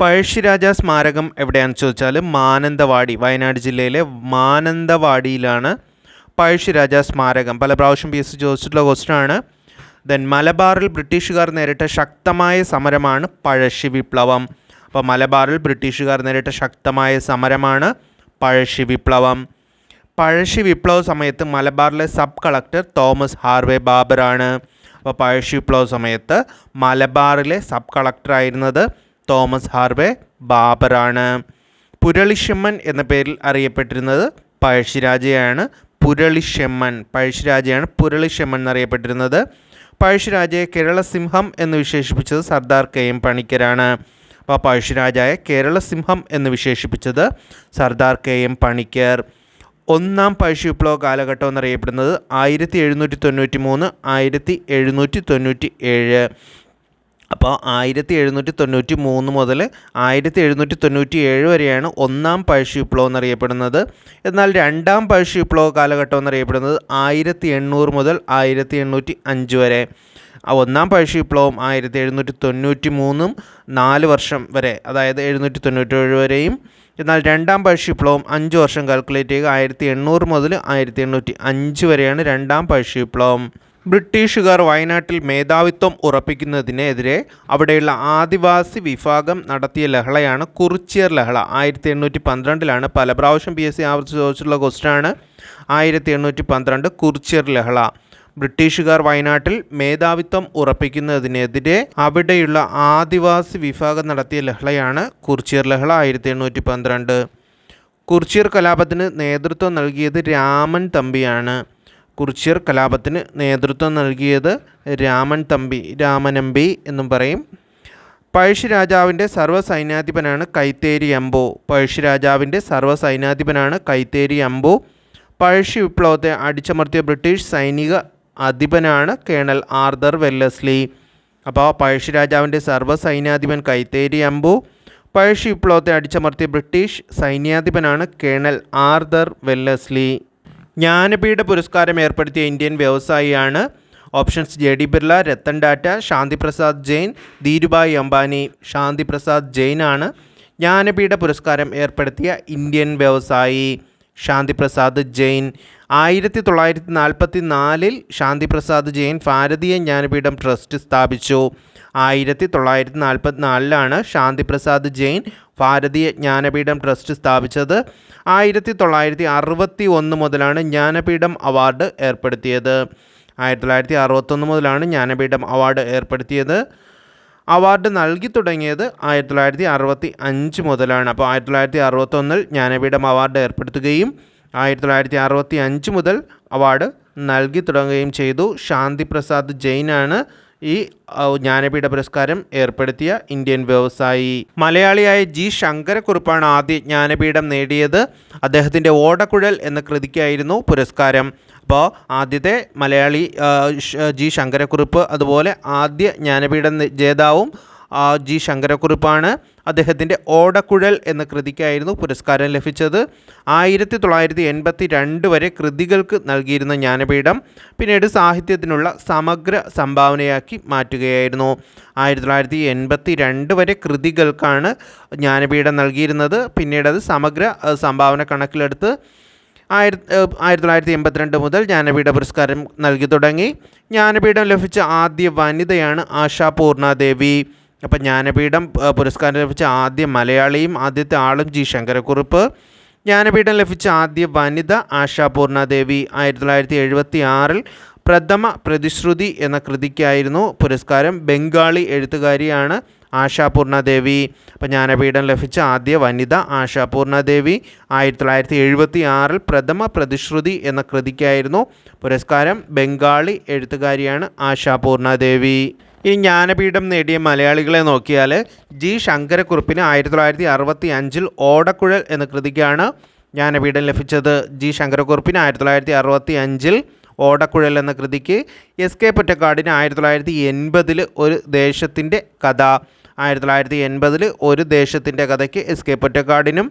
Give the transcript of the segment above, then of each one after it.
പഴശ്ശിരാജ സ്മാരകം എവിടെയാണെന്ന് ചോദിച്ചാൽ മാനന്തവാടി വയനാട് ജില്ലയിലെ മാനന്തവാടിയിലാണ് പഴശ്ശിരാജ സ്മാരകം. പല പ്രാവശ്യം പി എസ് സി ചോദിച്ചിട്ടുള്ള ക്വസ്റ്റനാണ് ദെൻ മലബാറിൽ ബ്രിട്ടീഷുകാർ നേരിട്ട ശക്തമായ സമരമാണ് പഴശ്ശി വിപ്ലവം. അപ്പോൾ മലബാറിൽ ബ്രിട്ടീഷുകാർ നേരിട്ട ശക്തമായ സമരമാണ് പഴശ്ശി വിപ്ലവം. പഴശ്ശി വിപ്ലവ സമയത്ത് മലബാറിലെ സബ് കളക്ടർ തോമസ് ഹാർവേ ബാബറാണ്. അപ്പോൾ പഴശ്ശി വിപ്ലവ സമയത്ത് മലബാറിലെ സബ് കളക്ടറായിരുന്നത് തോമസ് ഹാർവേ ബാബറാണ്. പുരളിശമ്മൻ എന്ന പേരിൽ അറിയപ്പെട്ടിരുന്നത് പഴശ്ശിരാജയാണ്. പുരളിശമ്മൻ പഴശ്ശിരാജയാണ് പുരളിശമ്മൻ എന്നറിയപ്പെട്ടിരുന്നത്. പഴശ്ശിരാജയെ കേരളസിംഹം എന്ന് വിശേഷിപ്പിച്ചത് സർദാർ കെ എം പണിക്കരാണ്. അപ്പോൾ പഴശ്ശിരാജായെ കേരളസിംഹം എന്ന് വിശേഷിപ്പിച്ചത് സർദാർ കെ എം പണിക്കർ. ഒന്നാം പഴശ്ശി വിപ്ലവ കാലഘട്ടം എന്നറിയപ്പെടുന്നത് ആയിരത്തി എഴുന്നൂറ്റി തൊണ്ണൂറ്റി മൂന്ന് ആയിരത്തി എഴുന്നൂറ്റി തൊണ്ണൂറ്റി ഏഴ് അപ്പോൾ ആയിരത്തി എഴുന്നൂറ്റി തൊണ്ണൂറ്റി മൂന്ന് മുതൽ ആയിരത്തി എഴുന്നൂറ്റി തൊണ്ണൂറ്റി ഏഴ് വരെയാണ് ഒന്നാം പഴശ്ശി വിപ്ലവം എന്നറിയപ്പെടുന്നത്. എന്നാൽ രണ്ടാം പഴശ്ശി വിപ്ലവ കാലഘട്ടം എന്നറിയപ്പെടുന്നത് ആയിരത്തി എണ്ണൂറ് മുതൽ ആയിരത്തി എണ്ണൂറ്റി അഞ്ച് വരെ ഒന്നാം പഴശ്ശി വിപ്ലവം ആയിരത്തി എഴുന്നൂറ്റി തൊണ്ണൂറ്റി മൂന്നും നാല് വർഷം വരെ അതായത് എഴുന്നൂറ്റി തൊണ്ണൂറ്റേഴ് വരെയും. എന്നാൽ രണ്ടാം പഴശ്ശി വിപ്ലവം അഞ്ച് വർഷം കാൽക്കുലേറ്റ് ചെയ്യുക ആയിരത്തി എണ്ണൂറ് മുതൽ ആയിരത്തി എണ്ണൂറ്റി അഞ്ച് വരെയാണ് രണ്ടാം പഴശ്ശി വിപ്ലവം ബ്രിട്ടീഷുകാർ വയനാട്ടിൽ മേധാവിത്വം ഉറപ്പിക്കുന്നതിനെതിരെ അവിടെയുള്ള ആദിവാസി വിഭാഗം നടത്തിയ ലഹളയാണ് കുറിച്ചിയർ ലഹള. ആയിരത്തി എണ്ണൂറ്റി പന്ത്രണ്ടിലാണ് പല പ്രാവശ്യം പി എസ് സി ആവർത്തിച്ച് ചോദിച്ചിട്ടുള്ള ക്വസ്റ്റനാണ് ആയിരത്തി എണ്ണൂറ്റി പന്ത്രണ്ട് കുറിച്ചിയർ ലഹള. ബ്രിട്ടീഷുകാർ വയനാട്ടിൽ മേധാവിത്വം ഉറപ്പിക്കുന്നതിനെതിരെ അവിടെയുള്ള ആദിവാസി വിഭാഗം നടത്തിയ ലഹളയാണ് കുറിച്ചിയർ ലഹള. ആയിരത്തി എണ്ണൂറ്റി പന്ത്രണ്ട് കുറിച്ചിയർ കലാപത്തിന് നേതൃത്വം നൽകിയത് രാമൻ തമ്പിയാണ്. കുറിച്യർ കലാപത്തിന് നേതൃത്വം നൽകിയത് രാമൻ തമ്പി രാമനമ്പി എന്നും പറയും. പഴശ്ശി രാജാവിന്റെ സർവസൈന്യാധിപനാണ് കൈത്തേരി അമ്പു. പഴശ്ശി രാജാവിന്റെ സർവസൈന്യാധിപനാണ് കൈത്തേരി അമ്പു. പഴശ്ശി വിപ്ലവത്തെ അടിച്ചമർത്തിയ ബ്രിട്ടീഷ് സൈനിക അധിപനാണ് കേണൽ ആർദർ വെല്ലസ്ലി. അപ്പോൾ പഴശ്ശി രാജാവിന്റെ സർവസൈന്യാധിപൻ കൈത്തേരി അമ്പു. പഴശ്ശി വിപ്ലവത്തെ അടിച്ചമർത്തിയ ബ്രിട്ടീഷ് സൈന്യാധിപനാണ് കേണൽ ആർദർ വെല്ലസ്ലി. ജ്ഞാനപീഠ പുരസ്കാരം ഏർപ്പെടുത്തിയ Indian വ്യവസായിയാണ് options J D Birla Ratan Tata Shantiprasad Jain Dhirubhai Ambani. Shantiprasad Jain ആണ് ജ്ഞാനപീഠ പുരസ്കാരം ഏർപ്പെടുത്തിയ ഇന്ത്യൻ വ്യവസായി. ശാന്തി പ്രസാദ് ജെയിൻ. ആയിരത്തി തൊള്ളായിരത്തി നാൽപ്പത്തി നാലിൽ ശാന്തിപ്രസാദ് ജെയിൻ ഭാരതീയ ജ്ഞാനപീഠം ട്രസ്റ്റ് സ്ഥാപിച്ചു. ആയിരത്തി തൊള്ളായിരത്തി നാൽപ്പത്തി നാലിലാണ് ശാന്തിപ്രസാദ് ജെയിൻ ഭാരതീയ ജ്ഞാനപീഠം ട്രസ്റ്റ് സ്ഥാപിച്ചത്. ആയിരത്തി തൊള്ളായിരത്തി അറുപത്തി ഒന്ന് മുതലാണ് ജ്ഞാനപീഠം അവാർഡ് ഏർപ്പെടുത്തിയത്. ആയിരത്തി തൊള്ളായിരത്തി അറുപത്തൊന്ന് മുതലാണ് ജ്ഞാനപീഠം അവാർഡ് ഏർപ്പെടുത്തിയത്. അവാർഡ് നൽകി തുടങ്ങിയത് ആയിരത്തി തൊള്ളായിരത്തി അറുപത്തി അഞ്ച് മുതലാണ്. അപ്പോൾ ആയിരത്തി തൊള്ളായിരത്തി അറുപത്തൊന്നിൽ ജ്ഞാനപീഠം അവാർഡ് ഏർപ്പെടുത്തുകയും ആയിരത്തി തൊള്ളായിരത്തി അറുപത്തി അഞ്ച് മുതൽ അവാർഡ് നൽകി തുടങ്ങുകയും ചെയ്തു. ശാന്തി പ്രസാദ് ജെയിനാണ് ഈ ജ്ഞാനപീഠ പുരസ്കാരം ഏർപ്പെടുത്തിയ ഇന്ത്യൻ വ്യവസായി. മലയാളിയായ ജി ശങ്കരക്കുറുപ്പാണ് ആദ്യ ജ്ഞാനപീഠം നേടിയത്. അദ്ദേഹത്തിന്റെ ഓടക്കുഴൽ എന്ന കൃതിക്കായിരുന്നു പുരസ്കാരം. അപ്പോൾ ആദ്യത്തെ മലയാളി ജി ശങ്കരക്കുറുപ്പ് അതുപോലെ ആദ്യ ജ്ഞാനപീഠ ജേതാവും ജി ശങ്കരക്കുറുപ്പാണ്. അദ്ദേഹത്തിന്റെ ഓടക്കുഴൽ എന്ന കൃതിക്കായിരുന്നു പുരസ്കാരം ലഭിച്ചത്. ആയിരത്തി തൊള്ളായിരത്തി എൺപത്തി രണ്ട് വരെ കൃതികൾക്ക് നൽകിയിരുന്ന ജ്ഞാനപീഠം പിന്നീട് സാഹിത്യത്തിനുള്ള സമഗ്ര സംഭാവനയാക്കി മാറ്റുകയായിരുന്നു. ആയിരത്തി തൊള്ളായിരത്തി എൺപത്തി രണ്ട് വരെ കൃതികൾക്കാണ് ജ്ഞാനപീഠം നൽകിയിരുന്നത്. പിന്നീട് അത് സമഗ്ര സംഭാവന കണക്കിലെടുത്ത് ആയിരത്തി ആയിരത്തി തൊള്ളായിരത്തി എൺപത്തിരണ്ട് മുതൽ ജ്ഞാനപീഠ പുരസ്കാരം നൽകി തുടങ്ങി. ജ്ഞാനപീഠം ലഭിച്ച ആദ്യ വനിതയാണ് ആശാ പൂർണാദേവി. അപ്പം ജ്ഞാനപീഠം പുരസ്കാരം ലഭിച്ച ആദ്യ മലയാളിയും ആദ്യത്തെ ആളും ജി ശങ്കരക്കുറുപ്പ്. ജ്ഞാനപീഠം ലഭിച്ച ആദ്യ വനിത ആശാ പൂർണാദേവി ആയിരത്തി തൊള്ളായിരത്തി എഴുപത്തി ആറിൽ പ്രഥമ പ്രതിശ്രുതി എന്ന കൃതിക്കായിരുന്നു പുരസ്കാരം. ബംഗാളി എഴുത്തുകാരിയാണ് ആശാപൂർണദേവി. അപ്പോൾ ജ്ഞാനപീഠം ലഭിച്ച ആദ്യ വനിത ആശാപൂർണദേവി. ആയിരത്തി തൊള്ളായിരത്തി എഴുപത്തി ആറിൽ പ്രഥമ പ്രതിശ്രുതി എന്ന കൃതിക്കായിരുന്നു പുരസ്കാരം. ബംഗാളി എഴുത്തുകാരിയാണ് ആശാപൂർണദേവി. ഈ ജ്ഞാനപീഠം നേടിയ മലയാളികളെ നോക്കിയാൽ ജി. ശങ്കരക്കുറുപ്പിന് ആയിരത്തി തൊള്ളായിരത്തി അറുപത്തി അഞ്ചിൽ ഓടക്കുഴൽ എന്ന കൃതിക്കാണ് ജ്ഞാനപീഠം ലഭിച്ചത്. ജി. ശങ്കരക്കുറുപ്പിന് ആയിരത്തി തൊള്ളായിരത്തി അറുപത്തി അഞ്ചിൽ ഓടക്കുഴൽ എന്ന കൃതിക്ക് എസ് കെ പൊറ്റക്കാടിന് ആയിരത്തി തൊള്ളായിരത്തി എൺപതിൽ ഒരു ദേശത്തിന്റെ കഥ. ആയിരത്തി തൊള്ളായിരത്തി എൺപതിൽ ഒരു ദേശത്തിന്റെ കഥയ്ക്ക് എസ് കെ പൊറ്റക്കാടിനും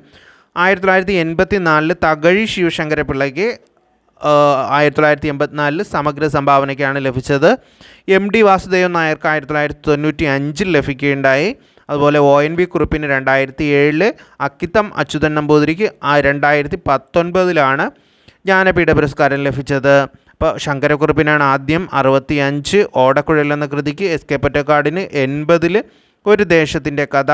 ആയിരത്തി തൊള്ളായിരത്തി എൺപത്തി നാലിൽ തകഴി ശിവശങ്കര പിള്ളയ്ക്ക് ആയിരത്തി തൊള്ളായിരത്തി എൺപത്തിനാലിൽ സമഗ്ര സംഭാവനയ്ക്കാണ് ലഭിച്ചത്. എം ഡി വാസുദേവൻ നായർക്ക് ആയിരത്തി തൊള്ളായിരത്തി തൊണ്ണൂറ്റി അഞ്ചിൽ ലഭിക്കുകയുണ്ടായി. അതുപോലെ ഒ എൻ ബി കുറിപ്പിന് രണ്ടായിരത്തി ഏഴിൽ അക്കിത്തം അച്യുതൻ നമ്പൂതിരിക്ക് ആ രണ്ടായിരത്തി പത്തൊൻപതിലാണ് ജ്ഞാനപീഠ പുരസ്കാരം ലഭിച്ചത്. അപ്പോൾ ശങ്കരക്കുറുപ്പിനാണ് ആദ്യം അറുപത്തി അഞ്ച് ഓടക്കുഴൽ എന്ന കൃതിക്ക് എസ് കെ പൊറ്റക്കാടിന് എൺപതിൽ ഒരു ദേശത്തിന്റെ കഥ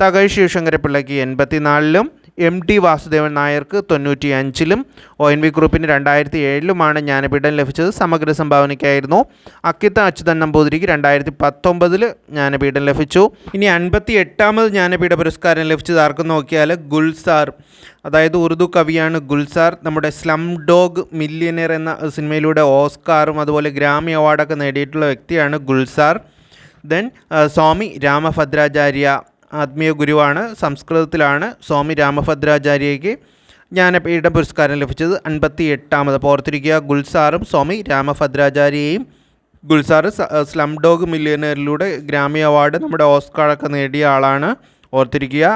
തകഴി ശിവശങ്കരപ്പിള്ളയ്ക്ക് എൺപത്തിനാലിലും എം ടി വാസുദേവൻ നായർക്ക് തൊണ്ണൂറ്റി അഞ്ചിലും ഒ എൻ വി ഗ്രൂപ്പിന് രണ്ടായിരത്തി ഏഴിലുമാണ് ജ്ഞാനപീഠം ലഭിച്ചത്. സമഗ്ര സംഭാവനയ്ക്കായിരുന്നു. അക്കിത്ത അച്യുതൻ നമ്പൂതിരിക്ക് രണ്ടായിരത്തി പത്തൊമ്പതിൽ ജ്ഞാനപീഠം ലഭിച്ചു. ഇനി അൻപത്തി എട്ടാമത് ജ്ഞാനപീഠ പുരസ്കാരം ലഭിച്ചത് ആർക്കും നോക്കിയാൽ ഗുൽസാർ അതായത് ഉറുദു കവിയാണ് ഗുൽസാർ നമ്മുടെ സ്ലം ഡോഗ് മില്യനിയർ എന്ന സിനിമയിലൂടെ ഓസ്കാറും അതുപോലെ ഗ്രാമി അവാർഡൊക്കെ നേടിയിട്ടുള്ള വ്യക്തിയാണ് ഗുൽസാർ ദെൻ സ്വാമി രാമഭദ്രാചാര്യ. ആത്മീയ ഗുരുവാണ്. സംസ്കൃതത്തിലാണ് സ്വാമി രാമഭദ്രാചാര്യയ്ക്ക് ജ്ഞാനപീഠ പുരസ്കാരം ലഭിച്ചത്. അൻപത്തി എട്ടാമത് പോർത്തിരിക്കുക ഗുൽസാറും സ്വാമി രാമഭദ്രാചാര്യയും ഗുൽസാർ സ്ലം ഡോഗ് മില്യനറിലൂടെ ഗ്രാമി അവാർഡ് നമ്മുടെ ഓസ്കാറൊക്കെ നേടിയ ആളാണ്. ഓർത്തിരിക്കുക